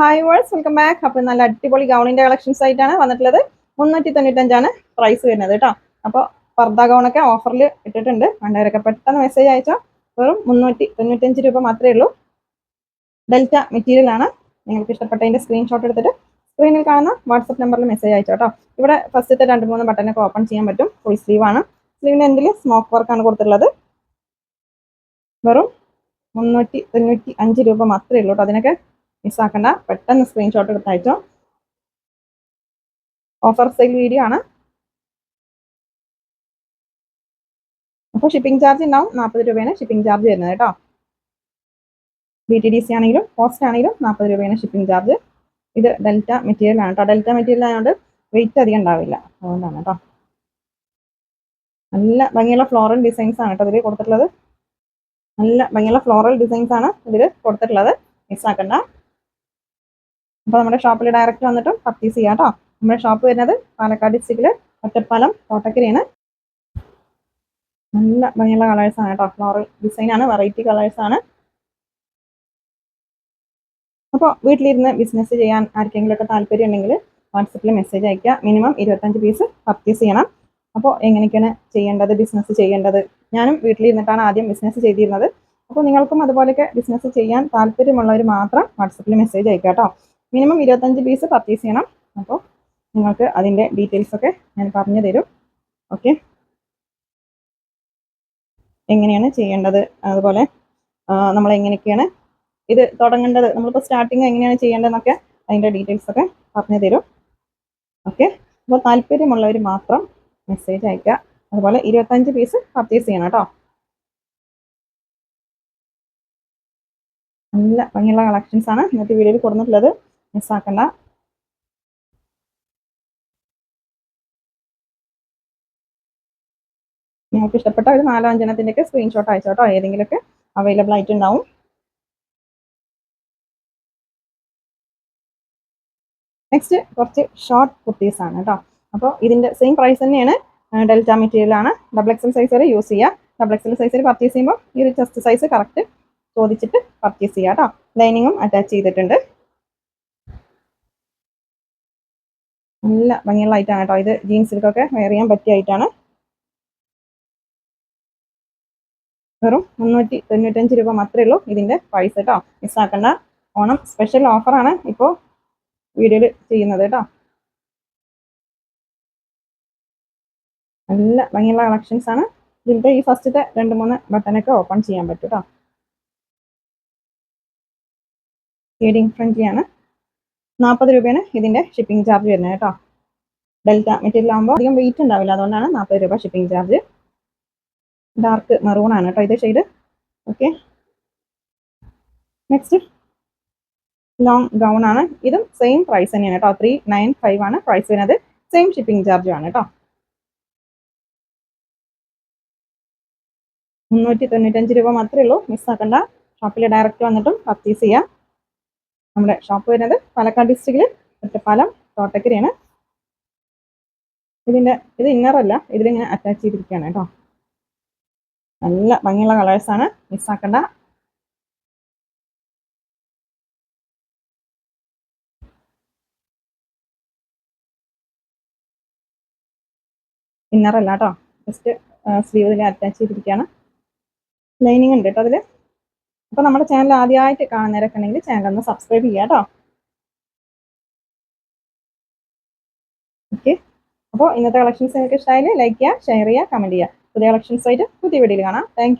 Hi verse welcome back അപ്പോൾ നല്ല അടിപൊളി ഗൗണിന്റെ കളക്ഷൻസ് ആയിട്ടാണ് വന്നിട്ടുള്ളത്. മുന്നൂറ്റി തൊണ്ണൂറ്റഞ്ചാണ് പ്രൈസ് വരുന്നത് കേട്ടോ. അപ്പോൾ പർദ്ദ ഗൗണൊക്കെ ഓഫറിൽ ഇട്ടിട്ടുണ്ട്. വേണ്ടവരൊക്കെ പെട്ടെന്ന് മെസ്സേജ് അയച്ചോ? വെറും മുന്നൂറ്റി തൊണ്ണൂറ്റഞ്ച് രൂപ മാത്രമേ ഉള്ളൂ. ഡെൽറ്റ മെറ്റീരിയൽ ആണ്. നിങ്ങൾക്ക് ഇഷ്ടപ്പെട്ടതിന്റെ സ്ക്രീൻഷോട്ട് എടുത്തിട്ട് സ്ക്രീനിൽ കാണുന്ന വാട്സപ്പ് നമ്പറിൽ മെസ്സേജ് അയച്ചോ കേട്ടോ. ഇവിടെ ഫസ്റ്റത്തെ രണ്ട് മൂന്ന് ബട്ടനൊക്കെ ഓപ്പൺ ചെയ്യാൻ പറ്റും. ഫുൾ സ്ലീവ് ആണ്. സ്ലീവിന്റെ എൻഡിൽ സ്മോക്ക് വർക്കാണ് കൊടുത്തിട്ടുള്ളത്. വെറും മുന്നൂറ്റി തൊണ്ണൂറ്റി അഞ്ച് രൂപ മാത്രമേ ഉള്ളൂ കേട്ടോ അതിനൊക്കെ. മിസ്സാക്കണ്ട. പെട്ടെന്ന് സ്ക്രീൻഷോട്ട് എടുത്ത് ഓഫർ സെയിൽ വീഡിയോ ആണ്. അപ്പോൾ ഷിപ്പിംഗ് ചാർജ് ഉണ്ടാവും. നാൽപ്പത് രൂപയാണ് ഷിപ്പിംഗ് ചാർജ് വരുന്നത് കേട്ടോ. ബി ടി ഡി സി ആണെങ്കിലും പോസ്റ്റ് ആണെങ്കിലും നാൽപ്പത് രൂപയാണ് ഷിപ്പിംഗ് ചാർജ് ഇത് ഡെൽറ്റ മെറ്റീരിയൽ ആണ് കേട്ടോ. ഡെൽറ്റ മെറ്റീരിയൽ ആയതുകൊണ്ട് വെയിറ്റ് അധികം ഉണ്ടാവില്ല. അതുകൊണ്ടാണ് കേട്ടോ. നല്ല ഭംഗിയുള്ള ഫ്ലോറൽ ഡിസൈൻസ് ആണ് കേട്ടോ ഇതിൽ കൊടുത്തിട്ടുള്ളത്. നല്ല ഭംഗിയുള്ള ഫ്ലോറൽ ഡിസൈൻസ് ആണ് ഇതിൽ കൊടുത്തിട്ടുള്ളത്. മിസ്സാക്കണ്ട. അപ്പോൾ നമ്മുടെ ഷോപ്പിൽ ഡയറക്റ്റ് വന്നിട്ടും പർച്ചേസ് ചെയ്യാം കേട്ടോ നമ്മുടെ ഷോപ്പ് വരുന്നത് പാലക്കാട് ഡിസ്ട്രിക്റ്റിൽ ഒറ്റപ്പാലം കോട്ടക്കരയാണ്. നല്ല ഭംഗിയുള്ള കളേഴ്സ് ആണ് കേട്ടോ ഫ്ലോറൽ ഡിസൈൻ ആണ് വെറൈറ്റി കളേഴ്സ് ആണ്. അപ്പോൾ വീട്ടിലിരുന്ന് ബിസിനസ് ചെയ്യാൻ ആർക്കെങ്കിലും ഒക്കെ താല്പര്യം ഉണ്ടെങ്കിൽ വാട്സപ്പിൽ മെസ്സേജ് അയക്കുക മിനിമം ഇരുപത്തഞ്ച് പീസ് പർച്ചേസ് ചെയ്യണം. അപ്പോൾ എങ്ങനെയൊക്കെയാണ് ചെയ്യേണ്ടത് ബിസിനസ് ചെയ്യേണ്ടത്? ഞാനും വീട്ടിലിരുന്നിട്ടാണ് ആദ്യം ബിസിനസ് ചെയ്തിരുന്നത്. അപ്പോൾ നിങ്ങൾക്കും അതുപോലെയൊക്കെ ബിസിനസ് ചെയ്യാൻ താല്പര്യമുള്ളവർ മാത്രം വാട്സപ്പിൽ മെസ്സേജ് അയക്കാം കേട്ടോ മിനിമം ഇരുപത്തഞ്ച് പീസ് പർച്ചേസ് ചെയ്യണം. അപ്പോൾ നിങ്ങൾക്ക് അതിന്റെ ഡീറ്റെയിൽസൊക്കെ ഞാൻ പറഞ്ഞു തരും. ഓക്കെ എങ്ങനെയാണ് ചെയ്യേണ്ടത്? അതുപോലെ നമ്മൾ എങ്ങനെയൊക്കെയാണ് ഇത് തുടങ്ങേണ്ടത്? നമ്മളിപ്പോൾ സ്റ്റാർട്ടിങ് എങ്ങനെയാണ് ചെയ്യേണ്ടതെന്നൊക്കെ അതിന്റെ ഡീറ്റെയിൽസ് ഒക്കെ പറഞ്ഞു തരും. ഓക്കെ അപ്പോൾ താല്പര്യമുള്ളവർ മാത്രം മെസ്സേജ് അയക്കുക അതുപോലെ ഇരുപത്തഞ്ച് പീസ് പർച്ചേസ് ചെയ്യണം കേട്ടോ. നല്ല ഭംഗിയുള്ള കളക്ഷൻസ് ആണ് ഇന്നത്തെ വീഡിയോയിൽ കൊടുത്തിട്ടുള്ളത്. മിസ്സാക്കണ്ട. നിങ്ങൾക്ക് ഇഷ്ടപ്പെട്ട ഒരു നാലോ അഞ്ചെണ്ണത്തിന്റെയൊക്കെ സ്ക്രീൻഷോട്ട് അയച്ചോട്ടോ. ഏതെങ്കിലുമൊക്കെ അവൈലബിൾ ആയിട്ടുണ്ടാവും. നെക്സ്റ്റ് കുറച്ച് ഷോർട്ട് കുർത്തീസ് ആണ് കേട്ടോ അപ്പോൾ ഇതിന്റെ സെയിം പ്രൈസ് തന്നെയാണ് ഡെൽറ്റ മെറ്റീരിയലാണ് ഡബിൾ എക്സൽ സൈസ് വരെ യൂസ് ചെയ്യുക ഡബിൾ എക്സൽ സൈസ് വരെ പർച്ചേസ് ചെയ്യുമ്പോൾ ഈ ഒരു ചെസ്റ്റ് സൈസ് കറക്റ്റ് ചോദിച്ചിട്ട് പർച്ചേസ് ചെയ്യുക കേട്ടോ ലൈനിങ്ങും അറ്റാച്ച് ചെയ്തിട്ടുണ്ട്. നല്ല ഭംഗിയുള്ള ഐറ്റാണ് കേട്ടോ ഇത് ജീൻസിലൊക്കെ വെയർ ചെയ്യാൻ പറ്റിയ ഐറ്റാണ് വെറും മുന്നൂറ്റി തൊണ്ണൂറ്റഞ്ച് രൂപ മാത്രമേ ഉള്ളൂ ഇതിന്റെ പ്രൈസ് കേട്ടോ. മിസ്സാക്കണ്ട ഓണം സ്പെഷ്യൽ ഓഫറാണ് ഇപ്പോൾ വീഡിയോയിൽ ചെയ്യുന്നത് കേട്ടോ. നല്ല ഭംഗിയുള്ള കളക്ഷൻസ് ആണ്. ഇതിന്റെ ഈ ഫസ്റ്റത്തെ രണ്ട് മൂന്ന് ബട്ടനൊക്കെ ഓപ്പൺ ചെയ്യാൻ പറ്റും കേട്ടോ. ഷെയ്ഡിങ് ഫ്രണ്ട്ലിയാണ് നാൽപ്പത് രൂപയാണ് ഇതിന്റെ ഷിപ്പിംഗ് ചാർജ് വരുന്നത് കേട്ടോ. ഡെൽറ്റ മെറ്റീരിയൽ ആകുമ്പോൾ അധികം വെയിറ്റ് ഉണ്ടാവില്ല. അതുകൊണ്ടാണ് നാൽപ്പത് രൂപ ഷിപ്പിംഗ് ചാർജ് ഡാർക്ക് മെറൂൺ ആണ് കേട്ടോ ഇത് shade okay next long gown ആണ്. ഇതും സെയിം പ്രൈസ് തന്നെയാണ് കേട്ടോ. ത്രീ നയൻ ഫൈവ് ആണ് പ്രൈസ് വരുന്നത്. സെയിം ഷിപ്പിംഗ് ചാർജ് ആണ് കേട്ടോ. മുന്നൂറ്റി തൊണ്ണൂറ്റഞ്ച് രൂപ മാത്രമേ ഉള്ളൂ. മിസ്സാക്കണ്ട ഷോപ്പിൽ ഡയറക്റ്റ് വന്നിട്ടും പർച്ചേസ് ചെയ്യാം. നമ്മുടെ ഷോപ്പ് വരുന്നത് പാലക്കാട് ഡിസ്ട്രിക്റ്റിൽ ഒറ്റപ്പാലം തോട്ടക്കരയാണ്. ഇതിന്റെ ഇത് ഇന്നറല്ല ഇതിലിങ്ങനെ അറ്റാച്ച് ചെയ്തിരിക്കുകയാണ് കേട്ടോ. നല്ല ഭംഗിയുള്ള കളേഴ്സാണ് മിസ്സാക്കണ്ട ഇന്നറല്ല കേട്ടോ. ജസ്റ്റ് സ്ലീവ് ഇതിൽ അറ്റാച്ച് ചെയ്തിരിക്കുകയാണ്. ലൈനിങ് ഉണ്ട് കേട്ടോ അതിൽ അപ്പോൾ നമ്മുടെ ചാനൽ ആദ്യമായിട്ട് കാണുന്നവരൊക്കെ ചാനൽ ഒന്ന് സബ്സ്ക്രൈബ് ചെയ്യുക കേട്ടോ ഓക്കെ അപ്പോൾ ഇന്നത്തെ കളക്ഷൻസ് നിങ്ങൾക്ക് ഇഷ്ടമായാലും ലൈക്ക് ചെയ്യുക ഷെയർ ചെയ്യുക കമന്റ് ചെയ്യുക. പുതിയ കളക്ഷൻസ് ആയിട്ട് പുതിയ വീഡിയോയിൽ കാണാം. താങ്ക്